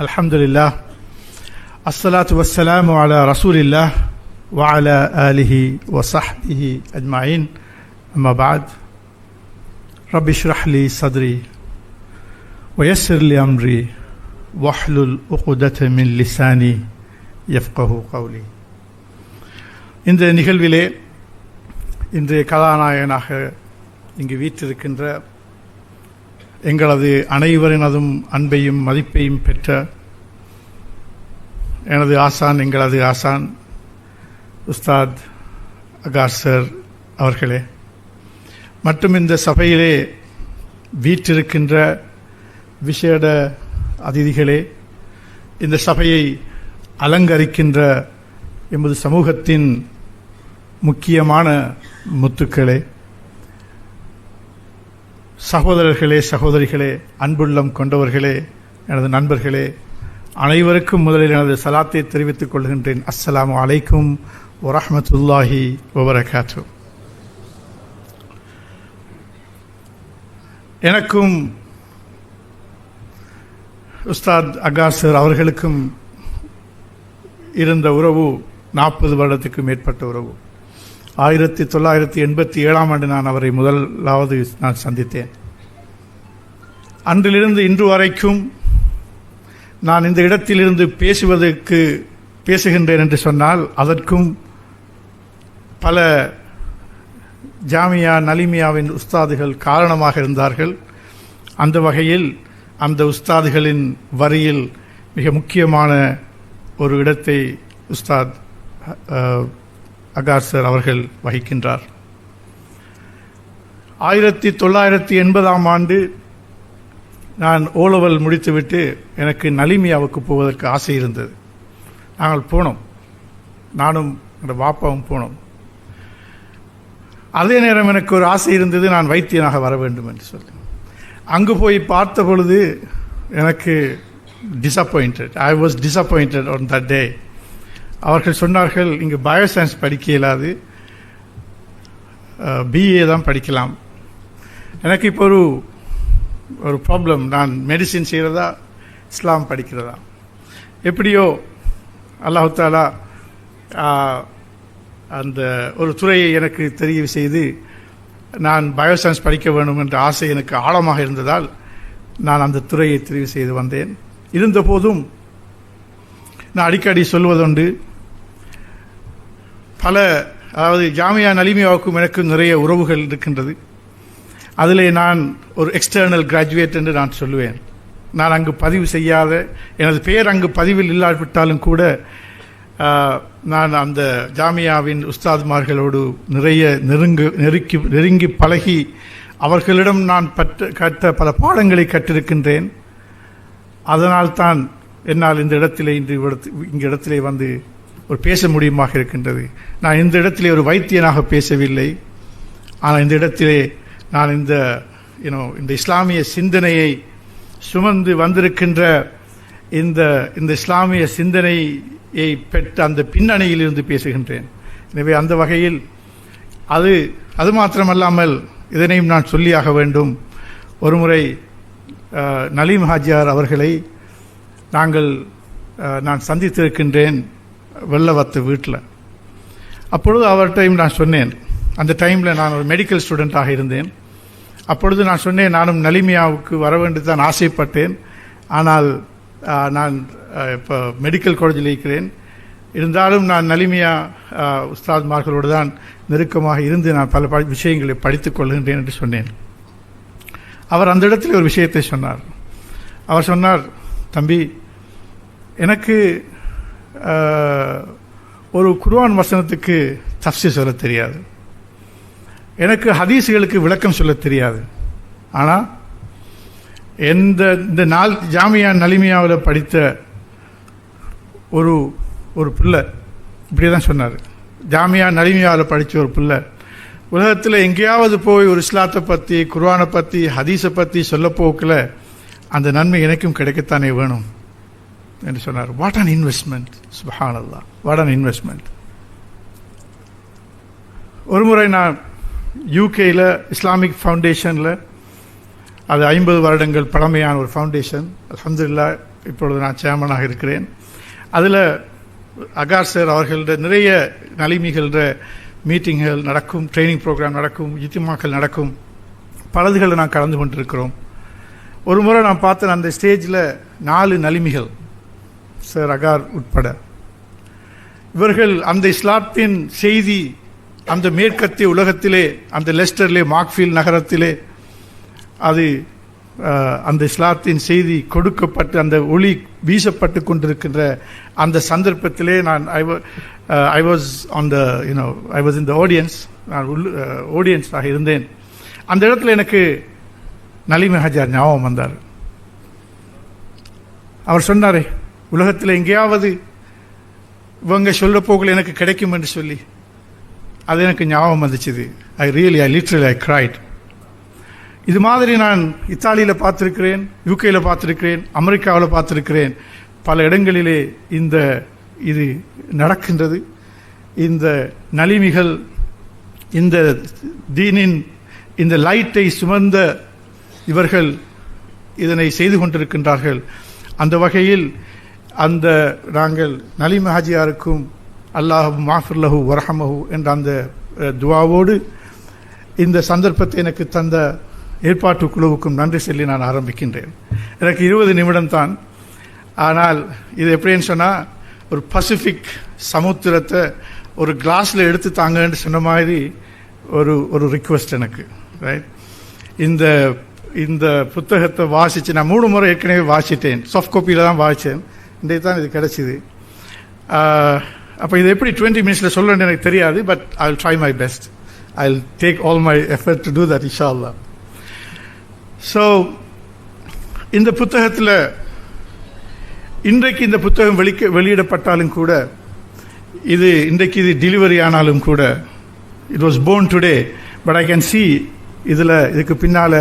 الحمد لله الصلاة والسلام على رسول الله وعلى آله وصحبه أجمعين أما بعد رب اشرح لي صدري ويسر لي أمري واحلل عقدة من لساني يفقه قولي இந்த நிகழ்விலே இன்றைய கதாநாயகனாக இங்கு வீற்றிருக்கின்ற எங்களது அனைவரினதும் அன்பையும் மதிப்பையும் பெற்ற எனது ஆசான் எங்களது ஆசான் உஸ்தாத் அகார் சார் அவர்களே. மற்றும் இந்த சபையிலே வீற்றிருக்கின்ற விசேட அதிதிகளே இந்த சபையை அலங்கரிக்கின்ற எமது சமூகத்தின் முக்கியமான முத்துக்களே சகோதரர்களே சகோதரிகளே அன்புள்ளம் கொண்டவர்களே எனது நண்பர்களே அனைவருக்கும் முதலில் எனது சலாத்தை தெரிவித்துக் கொள்கின்றேன். அஸ்ஸலாமு அலைக்கும் வரமத்துல்லாஹி வபரகாத்து. எனக்கும் உஸ்தாத் அகார் சார் அவர்களுக்கும் இருந்த உறவு நாற்பது வருடத்துக்கு மேற்பட்ட உறவு. ஆயிரத்தி தொள்ளாயிரத்தி எண்பத்தி ஏழாம் ஆண்டு நான் அவரை முதலாவது நான் சந்தித்தேன். அன்றிலிருந்து இன்று வரைக்கும் நான் இந்த இடத்திலிருந்து பேசுவதற்கு பேசுகின்றேன் என்று சொன்னால் அதற்கும் பல ஜாமியா நலிமியாவின் உஸ்தாதுகள் காரணமாக இருந்தார்கள். அந்த வகையில் அந்த உஸ்தாதுகளின் வரியில் மிக முக்கியமான ஒரு இடத்தை உஸ்தாத் அகார் சார் அவர்கள் வகிக்கின்றார். ஆயிரத்தி தொள்ளாயிரத்தி எண்பதாம் ஆண்டு நான் ஓலவல் முடித்துவிட்டு எனக்கு நலிமியாவுக்கு போவதற்கு ஆசை இருந்தது. நாங்கள் போனோம். நானும் என்னோட பாப்பாவும் போனோம். அதே நேரம் எனக்கு ஒரு ஆசை இருந்தது நான் வைத்தியனாக வர வேண்டும் என்று சொல்லி. அங்கு போய் பார்த்த பொழுது எனக்கு disappointed I was disappointed on that day அவர்கள் சொன்னார்கள் இங்கு பயோசயின்ஸ் படிக்க இயலாது. பிஏ தான் படிக்கலாம். எனக்கு இப்போ ஒரு ஒரு ப்ராப்ளம் நான் மெடிசின் செய்கிறதா இஸ்லாம் படிக்கிறதா? எப்படியோ அல்லாஹு தாலா அந்த ஒரு துறையை எனக்கு தெரிவு செய்து நான் பயோசயின்ஸ் படிக்க வேண்டும் என்ற ஆசை எனக்கு ஆழமாக இருந்ததால் நான் அந்த துறையை தெரிவு செய்து வந்தேன். இருந்தபோதும் நான் அடிக்கடி சொல்வதுண்டு பல அதாவது ஜாமியா நலிமியாவுக்கும் எனக்கும் நிறைய உறவுகள் இருக்கின்றது. அதில் நான் ஒரு எக்ஸ்டர்னல் கிராஜுவேட் என்று நான் சொல்லுவேன். நான் அங்கு பதிவு செய்யாத எனது பெயர் அங்கு பதிவில் இல்லாவிட்டாலும் கூட நான் அந்த ஜாமியாவின் உஸ்தாத்மார்களோடு நிறைய நெருங்கு நெருக்கி நெருங்கி பழகி அவர்களிடம் நான் பற்ற கற்ற பல பாடங்களை கற்றிருக்கின்றேன். அதனால்தான் என்னால் இந்த இடத்திலே இன்று இங்க இடத்திலே வந்து ஒரு பேச முடியுமாக இருக்கின்றது. நான் இந்த இடத்திலே ஒரு வைத்தியனாக பேசவில்லை. ஆனால் இந்த இடத்திலே நான் இந்த யூனோ இந்த இஸ்லாமிய சிந்தனையை சுமந்து வந்திருக்கின்ற இந்த இந்த இஸ்லாமிய சிந்தனையை பெற்ற அந்த பின்னணியில் இருந்து பேசுகின்றேன். எனவே அந்த வகையில் அது அது மாத்திரமல்லாமல் இதனையும் நான் சொல்லியாக வேண்டும். ஒருமுறை நலீம் ஹாஜியார் அவர்களை நாங்கள் நான் சந்தித்திருக்கின்றேன். வெள்ளவத்து வீட்டில் அப்பொழுது அவர்கிட்டையும் நான் சொன்னேன். அந்த டைமில் நான் ஒரு மெடிக்கல் ஸ்டூடெண்ட்டாக இருந்தேன். அப்பொழுது நான் சொன்னேன் நானும் நலிமியாவுக்கு வர வேண்டி தான் ஆசைப்பட்டேன். ஆனால் நான் இப்போ மெடிக்கல் காலேஜில் இருக்கிறேன். இருந்தாலும் நான் நலிமியா உஸ்தாத்மார்களோடு தான் நெருக்கமாக இருந்து நான் பல விஷயங்களை படித்துக் கொள்கின்றேன் என்று சொன்னேன். அவர் அந்த இடத்தில் ஒரு விஷயத்தை சொன்னார். அவர் சொன்னார் தம்பி எனக்கு ஒரு குர்வான் வசனத்துக்கு தப்சி சொல்ல தெரியாது. எனக்கு ஹதீஸுகளுக்கு விளக்கம் சொல்ல தெரியாது. ஆனால் எந்த இந்த நாள் ஜாமியா நலிமியாவில் படித்த ஒரு ஒரு பிள்ளை இப்படி தான் சொன்னார். ஜாமியா நலிமியாவில் படித்த ஒரு பிள்ளை உலகத்தில் எங்கேயாவது போய் ஒரு இஸ்லாத்தை பற்றி குர்வானை பற்றி ஹதீஸை பற்றி சொல்ல போக்கில் அந்த நன்மை எனக்கும் கிடைக்கத்தானே வேணும். என்று சொன்னார். வாட் அன் இன்வெஸ்ட்மெண்ட் சுபஹான் அல்லா வாட் அன் இன்வெஸ்ட்மெண்ட் ஒரு முறை நான் யூகேயில் இஸ்லாமிக் ஃபவுண்டேஷனில் அது ஐம்பது வருடங்கள் பழமையான ஒரு ஃபவுண்டேஷன் அல்ஹம்துலில்லாஹ் இப்பொழுது நான் சேர்மனாக இருக்கிறேன். அதில் அகார் சார் அவர்கள நிறைய நலிமிகள மீட்டிங்கள் நடக்கும் ட்ரைனிங் ப்ரோக்ராம் நடக்கும் இத்திமாக்கள் நடக்கும். பலதுகளில் நான் கலந்து கொண்டிருக்கிறோம். ஒரு முறை நான் பார்த்தேன் அந்த ஸ்டேஜில் நாலு நலிமிகள். சார் அகார் உட்பட. இவர்கள் அந்த இஸ்லாத்தின் செய்தி அந்த மேற்கத்திய உலகத்திலே அந்த லெஸ்டர்லே மார்க்ஃபீல் நகரத்திலே அது அந்த இஸ்லாத்தின் செய்தி கொடுக்கப்பட்டு அந்த ஒளி வீசப்பட்டு கொண்டிருக்கின்ற அந்த சந்தர்ப்பத்திலே நான் I I was on the you know I was in the audience நான் உள் ஆடியன்ஸாக இருந்தேன். அந்த இடத்துல எனக்கு நலிமஹஜார் ஞாபகம் வந்தார். அவர் சொன்னாரே உலகத்தில் எங்கேயாவது இவங்க சொல்கிற போக்கில் எனக்கு கிடைக்கும் என்று சொல்லி அது எனக்கு ஞாபகம் வந்துச்சுது. I really I literally I cried இது மாதிரி நான் இத்தாலியில் பார்த்துருக்கிறேன் யூகேயில் பார்த்துருக்கிறேன் அமெரிக்காவில் பார்த்துருக்கிறேன். பல இடங்களிலே இந்த இது நடக்கின்றது. இந்த நலிமிகள் இந்த தீனின் இந்த லைட்டை சுமந்த இவர்கள் இதனை செய்து கொண்டிருக்கின்றார்கள். அந்த வகையில் அந்த நாங்கள் நலிம ஹாஜியாருக்கும் அல்லாஹு மாஃபுல்லஹு வரஹமஹு என்ற அந்த துவாவோடு இந்த சந்தர்ப்பத்தை எனக்கு தந்த ஏற்பாட்டு குழுவுக்கும் நன்றி சொல்லி நான் ஆரம்பிக்கின்றேன். எனக்கு இருபது நிமிடம் தான் ஆனால் இது எப்படின்னு சொன்னால் ஒரு பசிஃபிக் சமுத்திரத்தை ஒரு கிளாஸில் எடுத்து தாங்கன்னு சொன்ன மாதிரி ஒரு ஒரு ரிக்வெஸ்ட் எனக்கு ரைட் இந்த இந்த புத்தகத்தை வாசித்து நான் மூணு முறை ஏற்கனவே வாசித்தேன். சாஃப்ட் காப்பியில் தான் வாசித்தேன். இன்றைக்கு தான் இது கிடச்சிது. அப்போ இது எப்படி டுவெண்ட்டி மினிட்ஸில் சொல்லணும்னு எனக்கு தெரியாது but I will try my best I will take all my effort to do that Isha அல்லா ஸோ இந்த புத்தகத்தில் இன்றைக்கு இந்த புத்தகம் வெளிக்க வெளியிடப்பட்டாலும் கூட இது இன்றைக்கு இது டெலிவரி ஆனாலும் கூட it was born today but I can see இதில் இதுக்கு பின்னால்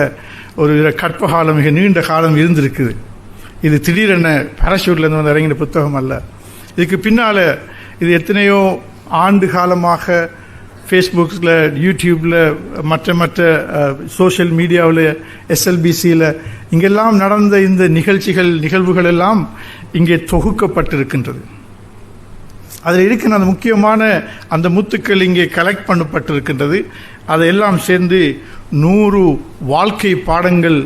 ஒரு கற்பகாலம் மிக நீண்ட காலம் இருந்திருக்குது. இது திடீரென பாராஷூட்லேருந்து வந்து இறங்கின புத்தகம் அல்ல. இதுக்கு பின்னால் இது எத்தனையோ ஆண்டு காலமாக ஃபேஸ்புக்கில் யூடியூப்பில் மற்ற மற்ற சோஷியல் மீடியாவில் எஸ்எல்பிசியில் இங்கெல்லாம் நடந்த இந்த நிகழ்ச்சிகள் நிகழ்வுகள் எல்லாம் இங்கே தொகுக்கப்பட்டிருக்கின்றது. அதில் இருக்கிற அந்த முக்கியமான அந்த முத்துக்கள் இங்கே கலெக்ட் பண்ணப்பட்டிருக்கின்றது. அதையெல்லாம் சேர்ந்து நூறு வாழ்க்கை பாடங்கள்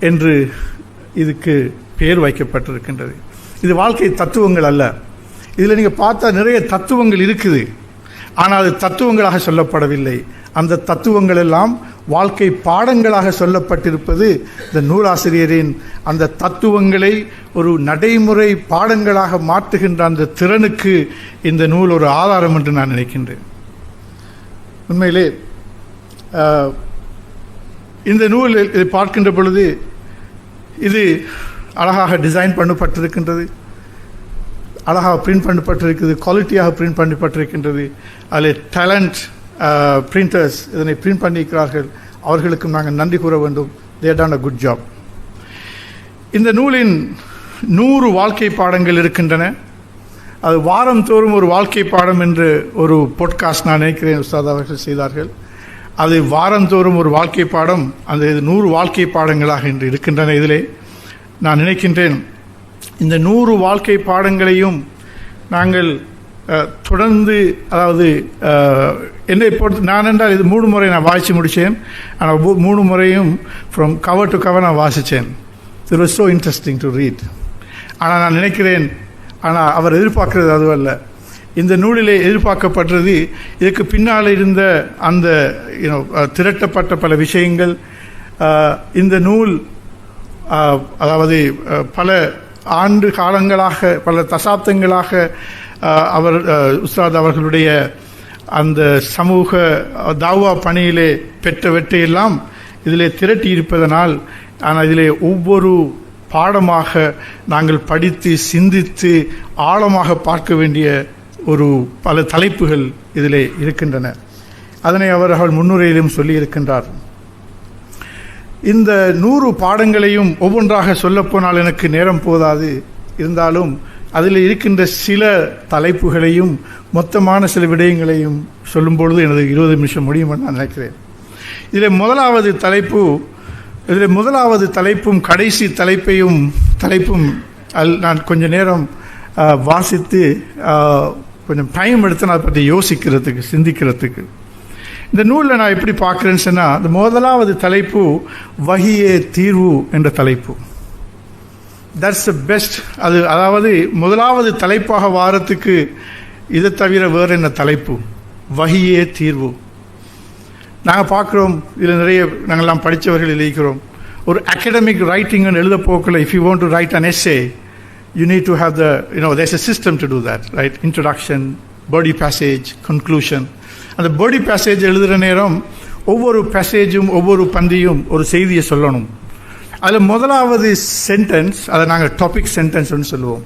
என்று இதுக்கு பெயர் வைக்கப்பட்டிருக்கின்றது. இது வாழ்க்கை தத்துவங்கள் அல்ல. இதில் நீங்கள் பார்த்தா நிறைய தத்துவங்கள் இருக்குது. ஆனால் அது தத்துவங்களாக சொல்லப்படவில்லை. அந்த தத்துவங்கள் எல்லாம் வாழ்க்கை பாடங்களாக சொல்லப்பட்டிருப்பது இந்த நூலாசிரியரின் அந்த தத்துவங்களை ஒரு நடைமுறை பாடங்களாக மாற்றுகின்ற அந்த திறனுக்கு இந்த நூல் ஒரு ஆதாரம் என்று நான் நினைக்கின்றேன். உண்மையிலே இந்த நூல் இதை பார்க்கின்ற பொழுது இது அழகாக டிசைன் பண்ணப்பட்டிருக்கின்றது. அழகாக பிரிண்ட் பண்ணப்பட்டிருக்கிறது குவாலிட்டியாக பிரிண்ட் பண்ணப்பட்டிருக்கின்றது. அதில் டேலண்ட் பிரிண்டர்ஸ் இதனை பிரிண்ட் பண்ணியிருக்கிறார்கள். அவர்களுக்கும் நாங்கள் நன்றி கூற வேண்டும். They done a good job இந்த நூலின் நூறு வாழ்க்கை பாடங்கள் இருக்கின்றன. அது வாரந்தோறும் ஒரு வாழ்க்கை பாடம் என்று ஒரு பொட்காஸ்ட் நான் நினைக்கிறேன். உஸ்தாத் அவர்கள் செய்தார்கள். அது வாரந்தோறும் ஒரு வாழ்க்கை பாடம் அந்த இது நூறு வாழ்க்கை பாடங்களாக இன்று இருக்கின்றன இதிலே. நான் நினைக்கின்றேன் இந்த நூறு வாழ்க்கை பாடங்களையும் நாங்கள் தொடர்ந்து அதாவது என்னை பொறுத்து நான் என்றால் இது மூணு முறை நான் வாசித்து முடித்தேன் ஆனால் மூணு முறையும் ஃப்ரம் கவர் டு கவர் நான் வாசித்தேன் it was so interesting to read ஆனால் நான் நினைக்கிறேன் ஆனால் அவர் எதிர்பார்க்கிறது அதுவல்ல. இந்த நூலிலே எதிர்பார்க்கப்பட்டது இதுக்கு பின்னால் இருந்த அந்த திரட்டப்பட்ட பல விஷயங்கள் இந்த நூல் அதாவது பல ஆண்டு காலங்களாக பல தசாப்தங்களாக அவர் உஸ்தாத் அவர்களுடைய அந்த சமூக தாவா பணியிலே பெற்ற வெற்றியெல்லாம் இதிலே திரட்டி இருப்பதனால் ஆனால் இதிலே ஒவ்வொரு பாடமாக நாங்கள் படித்து சிந்தித்து ஆழமாக பார்க்க வேண்டிய ஒரு பல தலைப்புகள் இதிலே இருக்கின்றன. அதனை அவர்கள் முன்னுரையிலும் சொல்லியிருக்கின்றார். இந்த நூறு பாடங்களையும் ஒவ்வொன்றாக சொல்லப்போனால் எனக்கு நேரம் போதாது. இருந்தாலும் அதில் இருக்கின்ற சில தலைப்புகளையும் மொத்தமான சில விடயங்களையும் சொல்லும் பொழுது எனது இருபது நிமிஷம் முடியும் நான் நினைக்கிறேன். இதில் முதலாவது தலைப்பு இதில் முதலாவது தலைப்பும் கடைசி தலைப்பையும் தலைப்பும் அல் நான் கொஞ்ச நேரம் வாசித்து கொஞ்சம் டைம் எடுத்து நான் அதை பற்றி யோசிக்கிறதுக்கு சிந்திக்கிறதுக்கு. இந்த நூலில் நான் எப்படி பார்க்குறேன்னு சொன்னால் இந்த முதலாவது தலைப்பு வகியே தீர்வு என்ற தலைப்பு. தட்ஸ் த பெஸ்ட் அது அதாவது முதலாவது தலைப்பாக வாரத்துக்கு இதை தவிர வேறு என்ன தலைப்பு? வகியே தீர்வு. நாங்கள் பார்க்குறோம் இதில் நிறைய நாங்கள்லாம் படித்தவர்கள் எழுதிக்கிறோம். ஒரு அகடமிக் ரைட்டிங்னு எழுத போக்கில் if you want to write an essay you need to have the, you know, there's a system to do that, right? Introduction, body passage, conclusion. அந்த பாடி பேசேஜ் எழுதுகிற நேரம் ஒவ்வொரு பேசேஜும் ஒவ்வொரு பந்தியும் ஒரு செய்தியை சொல்லணும் அதில் முதலாவது சென்டென்ஸ் அதை நாங்கள் டாபிக் சென்டென்ஸ்னு சொல்லுவோம்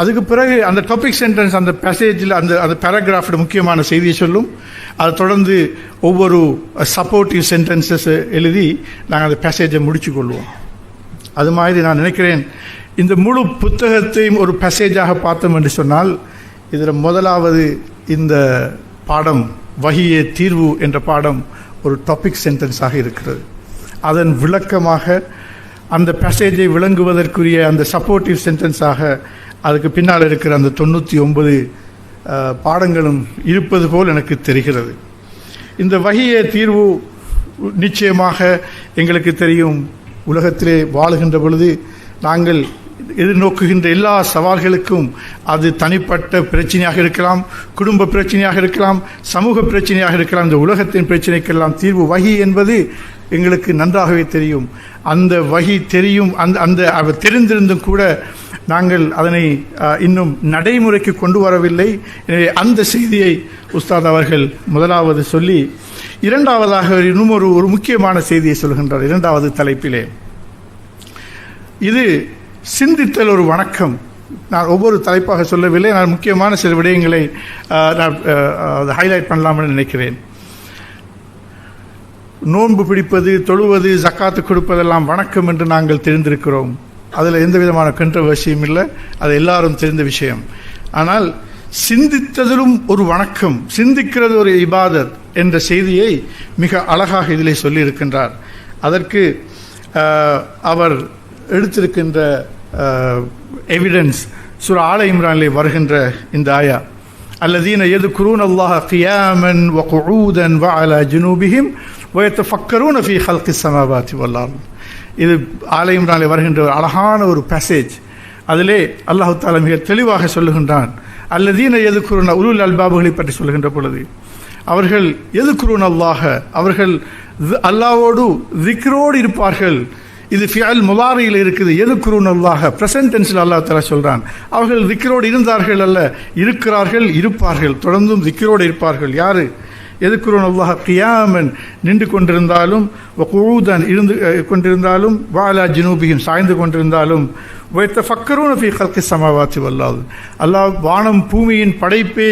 அதுக்கு பிறகு அந்த டாபிக் சென்டென்ஸ் அந்த பேசேஜில் அந்த அந்த பேராகிராஃபில் முக்கியமான செய்தியை சொல்லும் அதை தொடர்ந்து ஒவ்வொரு uh, சப்போர்ட்டிவ் சென்டென்சஸ் எழுதி நாங்கள் அந்த பேசேஜை முடிச்சு கொள்வோம் அது மாதிரி நான் நினைக்கிறேன் இந்த முழு புத்தகத்தையும் ஒரு பசேஜாக பார்த்தோம் என்று சொன்னால் இதில் முதலாவது இந்த பாடம் வகியே தீர்வு என்ற பாடம் ஒரு டாபிக் சென்டென்ஸாக இருக்கிறது. அதன் விளக்கமாக அந்த பேசேஜை விளங்குவதற்குரிய அந்த சப்போர்ட்டிவ் சென்டென்ஸாக அதுக்கு பின்னால் இருக்கிற அந்த தொண்ணூற்றி ஒன்பது பாடங்களும் இருப்பது போல் எனக்கு தெரிகிறது. இந்த வகிய தீர்வு நிச்சயமாக எங்களுக்கு தெரியும். உலகத்திலே வாழுகின்ற பொழுது நாங்கள் எதிர்நோக்குகின்ற எல்லா சவால்களுக்கும் அது தனிப்பட்ட பிரச்சனையாக இருக்கலாம் குடும்ப பிரச்சனையாக இருக்கலாம் சமூக பிரச்சனையாக இருக்கலாம் இந்த உலகத்தின் பிரச்சனைக்கெல்லாம் தீர்வு வகி என்பது எங்களுக்கு நன்றாகவே தெரியும். அந்த வகி தெரியும் அந்த அந்த அவர் தெரிந்திருந்தும் கூட நாங்கள் அதனை அஹ், இன்னும் நடைமுறைக்கு கொண்டு வரவில்லை. எனவே அந்த செய்தியை உஸ்தாத் அவர்கள் முதலாவது சொல்லி இரண்டாவதாக இன்னும் ஒரு ஒரு முக்கியமான செய்தியை சொல்கின்றார். இரண்டாவது தலைப்பிலே. இது சிந்தித்தல் ஒரு வணக்கம். நான் ஒவ்வொரு தலைப்பாக சொல்லவில்லை நான் முக்கியமான சில விடயங்களை நான் ஹைலைட் பண்ணலாம்னு நினைக்கிறேன். நோன்பு பிடிப்பது தொழுவது ஜக்காத்து கொடுப்பதெல்லாம் வணக்கம் என்று நாங்கள் தெரிந்திருக்கிறோம். அதில் எந்த விதமான கண்ட்ரவர்சியும் இல்லை அது எல்லாரும் தெரிந்த விஷயம். ஆனால் சிந்தித்ததிலும் ஒரு வணக்கம் சிந்திக்கிறது ஒரு இபாதத் என்ற செய்தியை மிக அழகாக இதிலே சொல்லியிருக்கின்றார். அதற்கு அவர் எடுத்திருக்கின்ற எவிடன்ஸ் சுரா ஆல இம்ரானிலே வருகின்ற இந்த ஆயா. அல்லதீன எது குரூன் அல்லாஹ் கியாமன் வ குரூதன் வ அலா ஜுனூபிஹிம் வயத்து ஃபக்கரூன் ஃபி ஹல்கி சமாபாத்தி வல்லார் இது ஆல இம்ரானிலே வருகின்ற ஒரு அழகான ஒரு பேசேஜ் அதிலே அல்லாஹு தாலா மிக தெளிவாக சொல்லுகின்றான். அல்லதீன எது குருன் உருள் அல்பாபுகளை பற்றி சொல்லுகின்ற பொழுது அவர்கள் எது குரூன் அல்லாஹ அவர்கள் அல்லாவோடு திக்ரோடு இருப்பார்கள். இது ஃபியல் முலாரியில் இருக்குது. எதுக்குருன் அல்லாஹ பிரசன்ட் டென்ஸில் அல்லாஹ் தலா சொல்கிறான் அவர்கள் திக்கரோடு இருந்தார்கள் அல்ல. இருக்கிறார்கள் இருப்பார்கள். தொடர்ந்தும் திக்கரோடு இருப்பார்கள். யார்? எதுக்குருன் அல்லாஹ கியாமன். நின்று கொண்டிருந்தாலும் வகூதன் இருந்து கொண்டிருந்தாலும் வாலா ஜினூபியும் சாய்ந்து கொண்டிருந்தாலும் வைத்த ஃபக்கரூன ஃபி கல்கி சமாவாத்தி வல்லாது அல்லாஹ் வானம் பூமியின் படைப்பை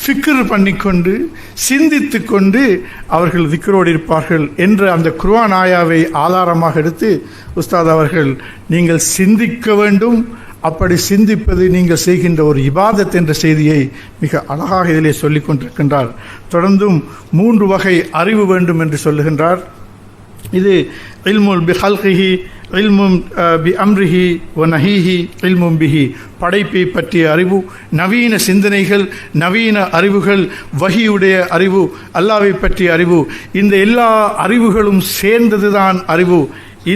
ஃபிக்ர் பண்ணிக்கொண்டு சிந்தித்து கொண்டு அவர்கள் திக்கரோடு இருப்பார்கள் என்ற அந்த குர்ஆன் ஆயாவை ஆதாரமாக எடுத்து உஸ்தாத் அவர்கள் நீங்கள் சிந்திக்க வேண்டும் அப்படி சிந்திப்பது நீங்கள் செய்கின்ற ஒரு இபாதத் என்ற செய்தியை மிக அழகாக இதிலே சொல்லிக் கொண்டிருக்கின்றார். தொடர்ந்தும் மூன்று வகை அறிவு வேண்டும் என்று சொல்லுகின்றார். இது இல்முல் பி இல்மும் பி அம்ரிஹி ஒ நஹீஹி இல்மும் பிஹி. படைப்பை பற்றிய அறிவு நவீன சிந்தனைகள் நவீன அறிவுகள் வகியுடைய அறிவு அல்லாவை பற்றிய அறிவு. இந்த எல்லா அறிவுகளும் சேர்ந்ததுதான் அறிவு.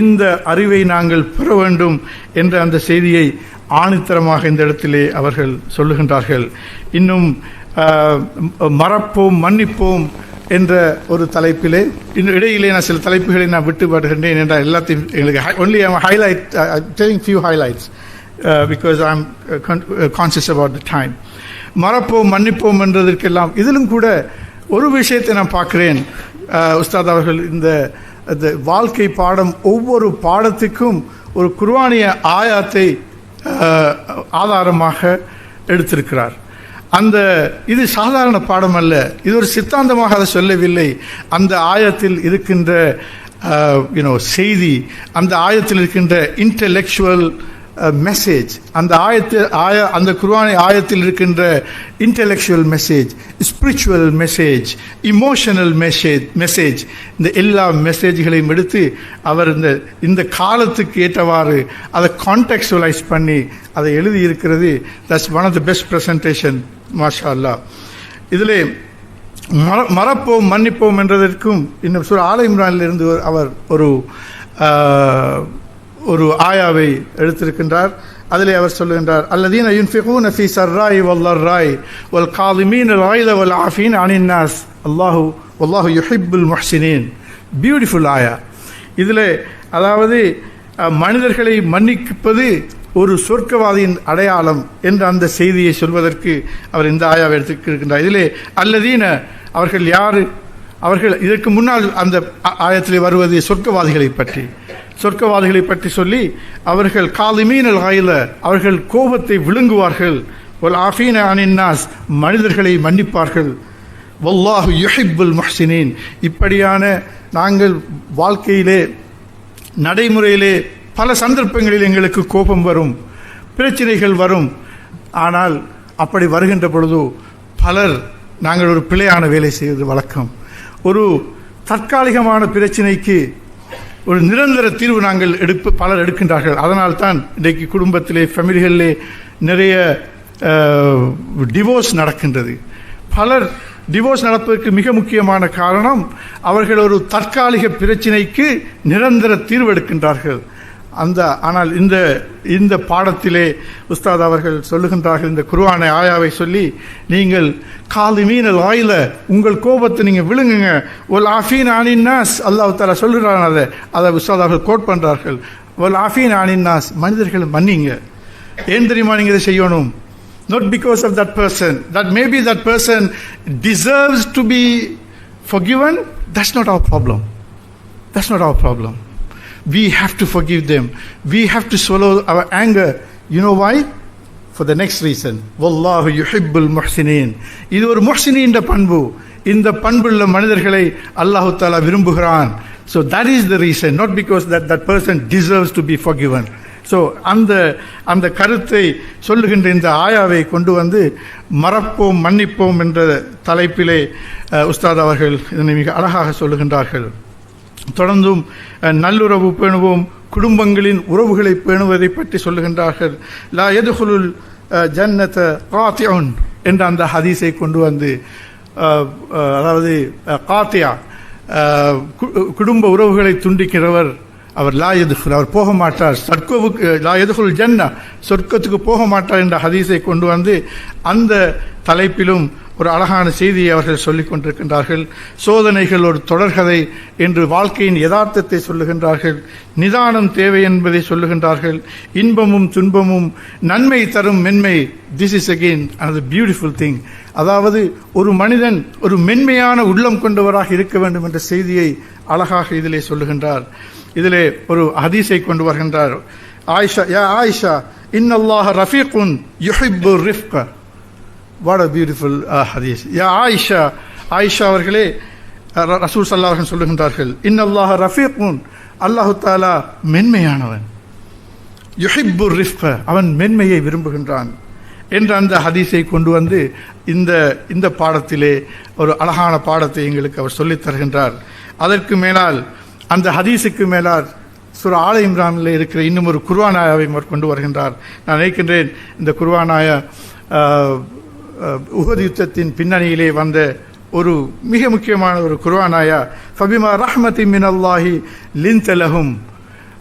இந்த அறிவை நாங்கள் பெற வேண்டும் என்ற அந்த செய்தியை ஆணித்தரமாக இந்த இடத்திலே அவர்கள் சொல்லுகின்றார்கள். இன்னும் மறப்போம் மன்னிப்போம் என்ற ஒரு தலைப்பிலே இன்னும் இடையிலே நான் சில தலைப்புகளை நான் விட்டு பாடுகின்றேன் என்றால் எல்லாத்தையும் எங்களுக்கு only highlight telling few highlights because I am conscious about the time மறப்போம் மன்னிப்போம் என்றதற்கெல்லாம் இதிலும் கூட ஒரு விஷயத்தை நான் பார்க்குறேன். Uh, உஸ்தாத் அவர்கள் இந்த வாழ்க்கை பாடம் ஒவ்வொரு பாடத்துக்கும் ஒரு குர்வானிய ஆயாத்தை uh, ஆதாரமாக எடுத்திருக்கிறார். அந்த இது சாதாரண பாடம் அல்ல. இது ஒரு சித்தாந்தமாக அதை சொல்லவில்லை. அந்த ஆயத்தில் இருக்கின்ற uh, யூனோ செய்தி அந்த ஆயத்தில் இருக்கின்ற இன்டலெக்சுவல் மெசேஜ் அந்த ஆயத்தில் ஆய அந்த குர்வானை ஆயத்தில் இருக்கின்ற intellectual message spiritual message emotional message message இந்த எல்லா மெசேஜ்களையும் எடுத்து அவர் இந்த இந்த காலத்துக்கு ஏற்றவாறு அதை கான்டெக்சுவலைஸ் பண்ணி அதை எழுதி இருக்கிறது. That's one of the best presentation மாஷா அல்லா இதில் மற மறப்போம் மன்னிப்போம் என்றதற்கும் இன்னும் சுர ஆலயம்ரானிலிருந்து அவர் ஒரு ஒரு ஆயாவை எடுத்திருக்கின்றார். அதிலே அவர் சொல்லுகின்றார் அல்லதீன் அயுன்ஃபிகூன் ஃபி சர்ராய் வல்லர் ராய் வல் காலிமீன் ராயில் வல் ஆஃபீன் அனின்னாஸ் அல்லாஹு அல்லாஹு யுஹிபுல் மொஹ்சினீன். பியூட்டிஃபுல் ஆயா. இதில் அதாவது மனிதர்களை மன்னிப்பது ஒரு சொர்க்கவாதியின் அடையாளம் என்ற அந்த செய்தியை சொல்வதற்கு அவர் இந்த ஆயாவை எடுத்துக்கிருக்கின்றார் இதிலே அல்லதீன அவர்கள் யார்? அவர்கள் இதற்கு முன்னால் அந்த ஆயத்தில் வருவது சொர்க்கவாதிகளை பற்றி. சொர்க்கவாதிகளை பற்றி சொல்லி அவர்கள் காலிமீனல் ஆயில அவர்கள் கோபத்தை விழுங்குவார்கள். ஒல் ஆஃபீன அனின்னாஸ் மனிதர்களை மன்னிப்பார்கள். வல்லாஹு யுஹிப்புல் முஹ்சினீன். இப்படியான நாங்கள் வாழ்க்கையிலே நடைமுறையிலே பல சந்தர்ப்பங்களில் எங்களுக்கு கோபம் வரும் பிரச்சனைகள் வரும். ஆனால் அப்படி வருகின்ற பொழுது பலர் நாங்கள் ஒரு பிழையான வேலை செய்வது வழக்கம். ஒரு தற்காலிகமான பிரச்சனைக்கு ஒரு நிரந்தர தீர்வு நாங்கள் எடுப்பு பலர் எடுக்கின்றார்கள். அதனால் தான் இன்றைக்கு குடும்பத்திலே ஃபேமிலிகளிலே நிறைய டிவோர்ஸ் நடக்கின்றது. பலர் டிவோர்ஸ் நடப்பதற்கு மிக முக்கியமான காரணம் அவர்கள் ஒரு தற்காலிக பிரச்சினைக்கு நிரந்தர தீர்வு எடுக்கின்றார்கள். அந்த ஆனால் இந்த இந்த பாடத்திலே உஸ்தாத் அவர்கள் சொல்லுகின்றார்கள் இந்த குருவானை ஆயாவை சொல்லி நீங்கள் காலு மீனல் ஆயில உங்கள் கோபத்தை நீங்கள் விழுங்குங்க. ஒல் ஆஃபீன் ஆனின்னாஸ் அல்லாஹ் தாலா சொல்லுறான் அதை. அதை உஸ்தாத் அவர்கள் கோட் பண்ணுறார்கள் ஒல் ஆஃபீன் ஆனின்னாஸ் மனிதர்கள் மன்னிங்க. ஏன் தெரியுமா நீங்க இதை செய்யணும்? Not because of that person. That maybe that person deserves to be forgiven. That's not our problem. That's not our problem. We have to forgive them. We have to swallow our anger. You know why? For the next reason. Wallahu yuhibbul muhsinin. இது ஒரு முஹ்சினின்ற பண்பு இந்த பண்புள்ள மனிதர்களை அல்லாஹு தாலா விரும்புகிறான் so that is the reason not because that that person deserves to be forgiven so அந்த அந்த கருத்தை சொல்லுகின்ற இந்த ஆயாவை கொண்டு வந்து மறப்போம் மன்னிப்போம் என்ற தலைப்பிலே உஸ்தாத் அவர்கள் இதனை மிக அழகாக சொல்லுகின்றார்கள் தொடர்ந்தும் நல்லுறவு பேணுவோம் குடும்பங்களின் உறவுகளை பேணுவதை பற்றி சொல்லுகின்றார்கள். லா எதுகுலுல் ஜன்னத காத்தியன் என்ற அந்த ஹதீஸை கொண்டு வந்து அதாவது காத்தியா கு- குடும்ப உறவுகளை துண்டிக்கிறவர் அவர் லா எதுகுல் அவர் போக மாட்டார். சொர்க்கவுக்கு லா எதுகுல் ஜன்னா சொர்க்கத்துக்கு போக மாட்டார் என்ற ஹதீஸை கொண்டு வந்து அந்த தலைப்பிலும் ஒரு அழகான செய்தியை அவர்கள் சொல்லிக் கொண்டிருக்கின்றார்கள். சோதனைகள் ஒரு தொடர்கதை என்று வாழ்க்கையின் யதார்த்தத்தை சொல்லுகின்றார்கள். நிதானம் தேவை என்பதை சொல்லுகின்றார்கள். இன்பமும் துன்பமும் நன்மை தரும் மென்மை. This is again another beautiful thing அதாவது ஒரு மனிதன் ஒரு மென்மையான உள்ளம் கொண்டவராக இருக்க வேண்டும் என்ற செய்தியை அழகாக இதிலே சொல்லுகின்றார். இதிலே ஒரு ஹதீஸை கொண்டு வருகின்றார். ஆயிஷா யா ஆயிஷா இன்னல்லாஹ ரஃபீக்குன் யுஹிப்பு ரிஃப்கர் Uh, வாட் அ பியூட்டிஃபுல் ஹதீஸ் யா ஆயிஷா ஆயிஷா அவர்களே ர- ரசூல் சல்லா அவர்கள் சொல்லுகின்றார்கள் இன்னல்லாஹ ரஃபீக்குன் அல்லாஹு தாலா மென்மையானவன். யுஹிப்பு ரிஃப்க. அவன் மென்மையை விரும்புகின்றான். என்ற அந்த ஹதீஸை கொண்டு வந்து இந்த இந்த பாடத்திலே ஒரு அழகான பாடத்தை எங்களுக்கு அவர் சொல்லித் தருகின்றார். அதற்கு மேலால் அந்த ஹதீஸுக்கு மேலால் சுர ஆல இம்ரானில் இருக்கிற இன்னும் ஒரு குர்வானாயாவை அவர் கொண்டு வருகின்றார். நான் நினைக்கின்றேன் இந்த குர்வானாயா உகது யுத்தத்தின் பின்னணியிலே வந்த ஒரு மிக முக்கியமான ஒரு குர்வானாயா ஃபபிமா ரஹ்மதி மினல்லாஹி லின்தலஹும்.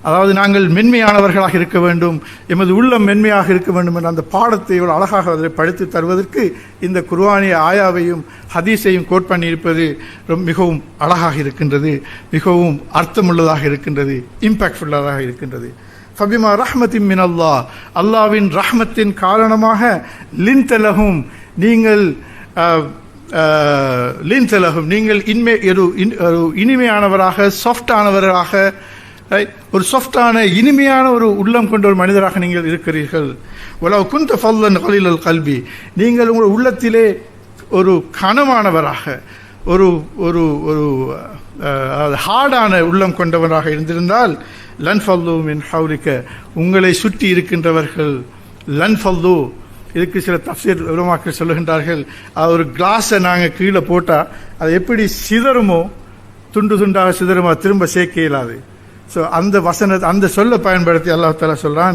அதாவது நாங்கள் மென்மையானவர்களாக இருக்க வேண்டும் எமது உள்ளம் மென்மையாக இருக்க வேண்டும் என்ற அந்த பாடத்தை இவ்வளோ அழகாக அதில் படித்து தருவதற்கு இந்த குர்வானிய ஆயாவையும் ஹதீஸையும் கோட் பண்ணியிருப்பது ரொம்ப மிகவும் அழகாக இருக்கின்றது மிகவும் அர்த்தமுள்ளதாக இருக்கின்றது இம்பாக்ட்ஃபுல்லாக இருக்கின்றது. ஃபபிமா ரஹ்மத்தின் மின் அல்லாஹ் அல்லாவின் ரஹ்மத்தின் காரணமாக லின்தலகும் நீங்கள் லின்தலகும் நீங்கள் இன்மை ஒரு இன்- ஒரு இனிமையானவராக சாஃப்டானவராக ஒரு சாஃப்டான இனிமையான ஒரு உள்ளம் கொண்ட ஒரு மனிதராக நீங்கள் இருக்கிறீர்கள். உலக குந்த ஃபல்லன் கலிலல் கல்வி நீங்கள் உங்கள் உள்ளத்திலே ஒரு கனமானவராக ஒரு ஒரு ஒரு ஹார்டான உள்ளம் கொண்டவராக இருந்திருந்தால் லன் ஃபல்லு மின் ஹவுலிக்க உங்களை சுற்றி இருக்கின்றவர்கள் லன் ஃபல்லு. இதுக்கு சில தப்சீர் விவரமாக்கள் சொல்லுகின்றார்கள். அது ஒரு கிளாஸை நாங்கள் கீழே போட்டால் அது எப்படி சிதறுமோ துண்டு துண்டாக சிதறுமா திரும்ப சேர்க்க இயலாது. ஸோ அந்த வசன அந்த சொல்லை பயன்படுத்தி அல்லாஹ் தாலா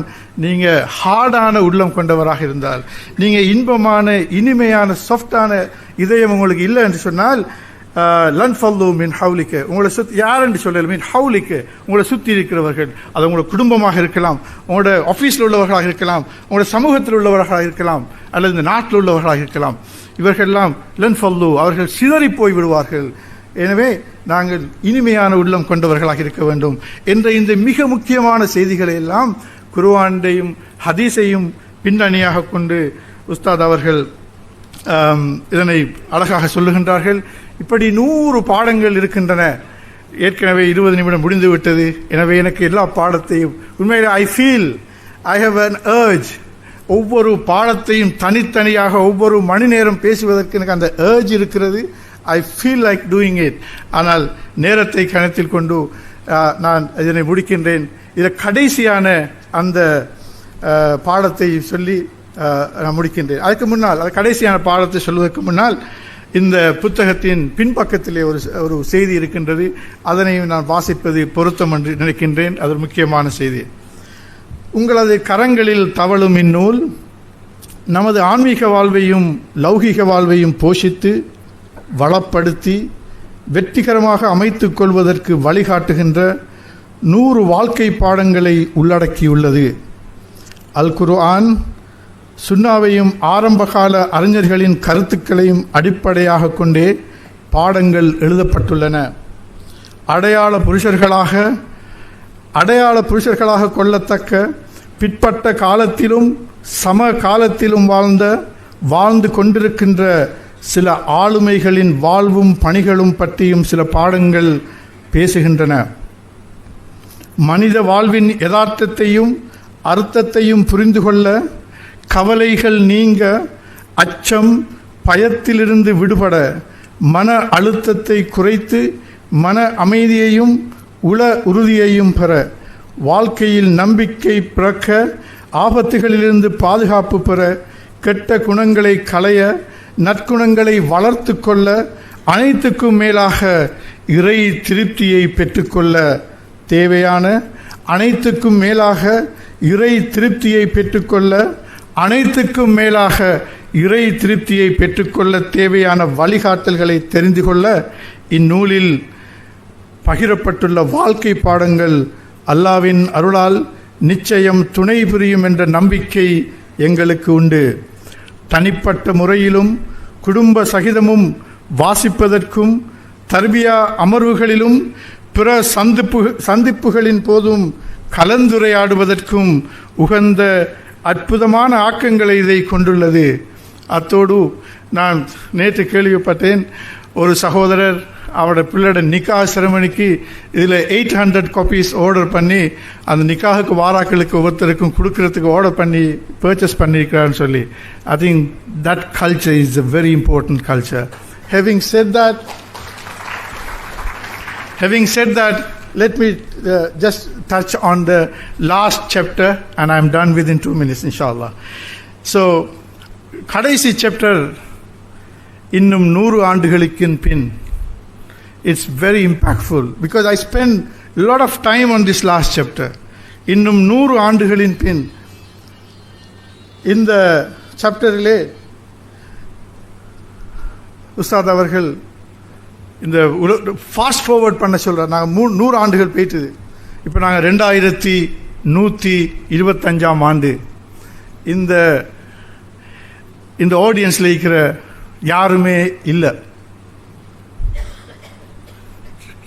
நீங்கள் ஹார்டான உள்ளம் கொண்டவராக இருந்தால் நீங்கள் இன்பமான இனிமையான சாஃப்டான இதயம் உங்களுக்கு இல்லை என்று சொன்னால் லன் ஃபல்லு மின் ஹவுலிக்கு. உங்களை சுத்தி யாருன்னு சொல்லல மீன் ஹவுலிக்கு. உங்களை சுற்றி இருக்கிறவர்கள். அது உங்களோட குடும்பமாக இருக்கலாம். உங்களோட ஆஃபீஸில் உள்ளவர்களாக இருக்கலாம். உங்களோட சமூகத்தில் உள்ளவர்களாக இருக்கலாம். அல்லது இந்த நாட்டில் உள்ளவர்களாக இருக்கலாம். இவர்கள்லாம் லன் ஃபல்லு. அவர்கள் சிதறி போய் விடுவார்கள். எனவே நாங்கள் இனிமையான உள்ளம் கொண்டவர்களாக இருக்க வேண்டும். என்ற இந்த மிக முக்கியமான செய்திகளை எல்லாம் குருவாண்டையும் ஹதீஸையும் பின்னணியாக கொண்டு உஸ்தாத் அவர்கள் இதனை அழகாக சொல்லுகின்றார்கள். இப்படி நூறு பாடங்கள் இருக்கின்றன. ஏற்கனவே இருபது நிமிடம் முடிந்து விட்டது. எனவே எனக்கு எல்லா பாடத்தையும் உண்மையில் I feel I have an urge ஒவ்வொரு பாடத்தையும் தனித்தனியாக ஒவ்வொரு மணி நேரம் பேசுவதற்கு எனக்கு அந்த ஏர்ஜ் இருக்கிறது. I feel like doing it ஆனால் நேரத்தை கணத்தில் கொண்டு நான் இதனை முடிக்கின்றேன். இதில் கடைசியான அந்த பாடத்தை சொல்லி நான் முடிக்கின்றேன். அதுக்கு முன்னால் அது கடைசியான பாடத்தை சொல்வதற்கு முன்னால் இந்த புத்தகத்தின் பின்பக்கத்திலே ஒரு ஒரு செய்தி இருக்கின்றது. அதனை நான் வாசிப்பது பொருத்தம் என்று நினைக்கின்றேன். அது முக்கியமான செய்தி. உங்களது கரங்களில் தவழும் இந்நூல் நமது ஆன்மீக வாழ்வையும் லௌகிக வாழ்வையும் போஷித்து வளப்படுத்தி வெற்றிகரமாக அமைத்துக் கொள்வதற்கு வழிகாட்டுகின்ற நூறு வாழ்க்கை பாடங்களை உள்ளடக்கியுள்ளது. அல் குர்ஆன் சுண்ணாவையும் ஆரம்பகால அறிஞர்களின் கருத்துக்களையும் அடிப்படையாக கொண்டே பாடங்கள் எழுதப்பட்டுள்ளன. அடையாள புருஷர்களாக அடையாள புருஷர்களாக கொள்ளத்தக்க பிற்பட்ட காலத்திலும் சம காலத்திலும் வாழ்ந்த வாழ்ந்து கொண்டிருக்கின்ற சில ஆளுமைகளின் வாழ்வும் பணிகளும் பற்றியும் சில பாடங்கள் பேசுகின்றன. மனித வாழ்வின் யதார்த்தத்தையும் அர்த்தத்தையும் புரிந்து கொள்ள கவலைகள் நீங்க அச்சம் பயத்திலிருந்து விடுபட மன அழுத்தத்தை குறைத்து மன அமைதியையும் உள உறுதியையும் பெற வாழ்க்கையில் நம்பிக்கை பிறக்க ஆபத்துகளிலிருந்து பாதுகாப்பு பெற கெட்ட குணங்களை களைய நற்குணங்களை வளர்த்து கொள்ள அனைத்துக்கும் மேலாக இறை திருப்தியை பெற்றுக்கொள்ள தேவையான அனைத்துக்கும் மேலாக இறை திருப்தியை பெற்றுக்கொள்ள அனைத்துக்கும் மேலாக இறை திருப்தியை பெற்றுக்கொள்ள தேவையான வழிகாட்டல்களை தெரிந்து கொள்ள இந்நூலில் பகிரப்பட்டுள்ள வாழ்க்கை பாடங்கள் அல்லாவின் அருளால் நிச்சயம் துணை புரியும் என்ற நம்பிக்கை எங்களுக்கு உண்டு. தனிப்பட்ட முறையிலும் குடும்ப சகிதமும் வாசிப்பதற்கும் தர்பியா அமர்வுகளிலும் பிற சந்திப்பு சந்திப்புகளின் போதும் கலந்துரையாடுவதற்கும் உகந்த அற்புதமான ஆக்கங்களை இதை கொண்டுள்ளது. அத்தோடு நான் நேற்று கேள்விப்பட்டேன் ஒரு சகோதரர் அவரோட பிள்ளையோட நிக்கா செரமணிக்கு இதில் எயிட் ஹண்ட்ரட் காப்பீஸ் ஆர்டர் பண்ணி அந்த நிக்காவுக்கு வாராக்களுக்கு ஒவ்வொருத்தருக்கும் கொடுக்கறதுக்கு ஆர்டர் பண்ணி பர்ச்சேஸ் பண்ணியிருக்கிறான்னு சொல்லி. I think that culture is a very important culture having said that having said that let me uh, just touch on the last chapter, and I'm done within two minutes, inshallah. So, கடைசி chapter இன்னும் நூறு ஆண்டுகளுக்கு பின் it's very impactful because I spend lot of time on this last chapter இன்னும் நூறு ஆண்டுகளின் பின் இந்த சாப்டரிலே உஸ்தாத் அவர்கள் இந்த ஃபாஸ்ட் ஃபார்வர்ட் பண்ண சொல்கிறார் நாங்கள் மூ நூறு ஆண்டுகள் போயிட்டுது. இப்போ நாங்கள் ரெண்டாயிரத்தி நூற்றி இருபத்தஞ்சாம் ஆண்டு. இந்த இந்த ஆடியன்ஸில் இருக்கிற யாருமே இல்லை.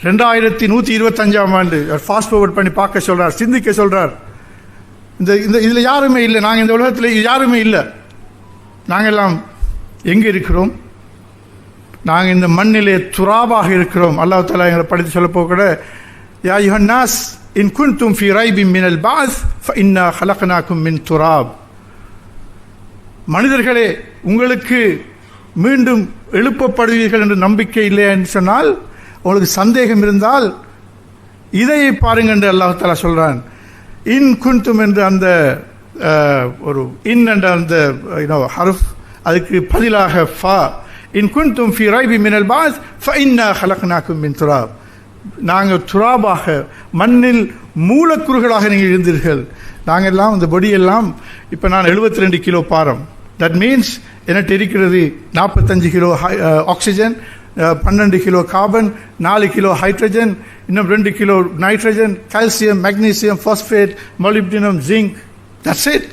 ரெண்டாயிரத்தி நூற்றி இருபத்தஞ்சாம் ஆண்டு ஃபாஸ்ட் ஃபார்வர்ட் பண்ணி பார்க்க சொல்கிறார் சிந்திக்க சொல்கிறார் இந்த இந்த இதில் யாருமே இல்லை. நாங்கள் இந்த உலகத்தில் யாருமே இல்லை. நாங்கள் எல்லாம் எங்கே இருக்கிறோம்? நாங்கள் இந்த மண்ணிலே துராபாக இருக்கிறோம். அல்லாஹ் தாலா எங்களை படித்து சொல்லப்போ கூட யா யுஹன்னாஸ் இன் குன் தும் ஃபி ரைபி மினல் பாஸ் இன்னா ஹலக்னாக்கும் மின் துராப். மனிதர்களே உங்களுக்கு மீண்டும் எழுப்பப்படுவீர்கள் என்று நம்பிக்கை இல்லை என்று சொன்னால் உங்களுக்கு சந்தேகம் இருந்தால் இதை பாருங்க என்று அல்லாஹ் தலா சொல்கிறான் இன் குன்தும் என்று அந்த ஒரு இன் என்ற அந்த ஹருஃப் ஹர்ஃப் அதுக்கு பதிலாக ஃபா இன் குன்தும் ஃபி ரைபி மினல் பாஸ் ஃபைன்னா ஹலக்னாக்கும் மின் துராப். நாங்கள் துராபாக மண்ணில் மூலக்கூறுகளாக நீங்கள் இருந்தீர்கள். நாங்கள் எல்லாம் இந்த பொடியெல்லாம் இப்போ நான் 72 ரெண்டு கிலோ பாரம். தட் மீன்ஸ் எனக்கு இருக்கிறது நாற்பத்தஞ்சு கிலோ ஆக்சிஜன் பன்னெண்டு கிலோ கார்பன் நாலு கிலோ ஹைட்ரஜன் இன்னும் ரெண்டு kilo nitrogen calcium magnesium phosphate molybdenum zinc that's it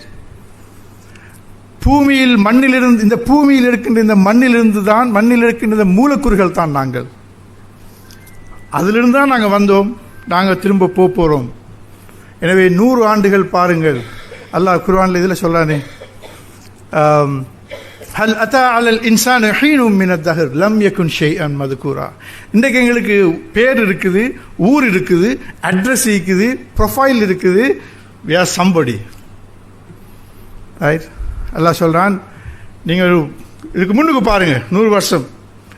பூமியில் மண்ணிலிருந்து இந்த பூமியில் இருக்கின்ற இந்த மண்ணிலிருந்து தான் மண்ணில் இருக்கின்ற இந்த மூலக்கூறுகள் தான் நாங்கள். அதிலிருந்து தான் நாங்கள் வந்தோம் நாங்கள் திரும்ப போக போகிறோம் எனவே நூறு ஆண்டுகள் பாருங்கள். அல்லாஹ் குர்ஆன்ல இதில் சொல்கிறானே ஹல் அத்தா அலல் இன்சான் ஹீனும் மின தஹர் லம் யகுன் அன் மதுக்கூரா இன்றைக்கு எங்களுக்கு பேர் இருக்குது ஊர் இருக்குது அட்ரஸ் இருக்குது ப்ரொஃபைல் இருக்குது. வி ஆர் சம்படி ரைட் அல்லாஹ் சொல்கிறான் நீங்கள் இதுக்கு முன்னுக்கு பாருங்கள் நூறு வருஷம்.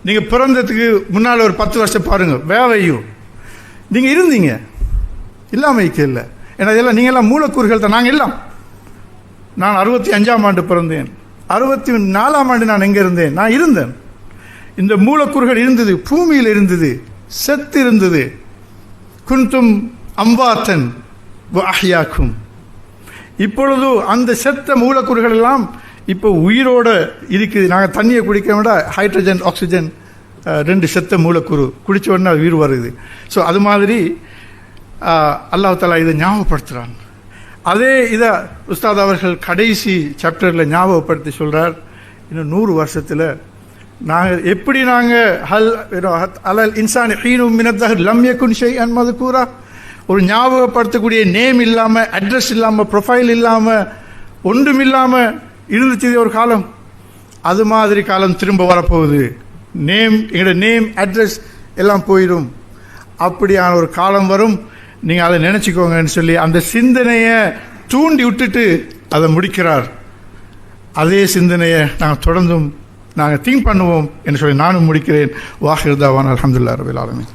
நீங்கள் பிறந்ததுக்கு முன்னால் ஒரு பத்து வருஷம் பாருங்கள் வேவையும் நீங்கள் இருந்தீங்க. இல்லாமல் இல்லை. ஏன்னா இதெல்லாம் நீங்களெல்லாம் மூலக்கூறுகள் தான் நாங்கள் எல்லாம். நான் அறுபத்தி அஞ்சாம் ஆண்டு பிறந்தேன். அறுபத்தி நாலாம் ஆண்டு நான் எங்கே இருந்தேன்? நான் இருந்தேன். இந்த மூலக்கூறுகள் இருந்தது பூமியில் இருந்தது செத்து இருந்தது. குன்தும் அம்பாத்தன் அஹ்யாக்கும். இப்பொழுது அந்த செத்த மூலக்கூறுகள் எல்லாம் இப்போ உயிரோட இருக்குது. நாங்கள் தண்ணியை குடிக்க விட ஹைட்ரஜன் ஆக்சிஜன் ரெண்டு செத்த மூலக்கூறு குடிச்ச உடனே அது உயிர் வருது. ஸோ அது மாதிரி அல்லாஹாலா இதை ஞாபகப்படுத்துகிறான் அதே இதை உஸ்தாத் அவர்கள் கடைசி சாப்டரில் ஞாபகப்படுத்தி சொல்றார். இன்னும் நூறு வருஷத்தில் நாங்கள் எப்படி நாங்கள் ஹல் அலல் இன்சான் ஹீனும் மினத்தகர் லம் யகுன் அன்மது கூறா ஒரு ஞாபகப்படுத்தக்கூடிய நேம் இல்லாமல் அட்ரஸ் இல்லாமல் ப்ரொஃபைல் இல்லாமல் ஒன்றும் இல்லாமல் இருந்துச்சு ஒரு காலம். அது மாதிரி காலம் திரும்ப வரப்போகுது. நேம் எங்களோட நேம் அட்ரஸ் எல்லாம் போயிடும். அப்படியான ஒரு காலம் வரும். நீங்கள் அதை நினச்சிக்கோங்கன்னு சொல்லி அந்த சிந்தனையை தூண்டி விட்டுட்டு அதை முடிக்கிறார். அதே சிந்தனையை நாங்கள் தொடர்ந்தும் நாங்கள் திங்க் பண்ணுவோம் என்று சொல்லி நானும் முடிக்கிறேன். வாஹிர்தாவான் அலமதுல்லா ரபில் ஆலமின்.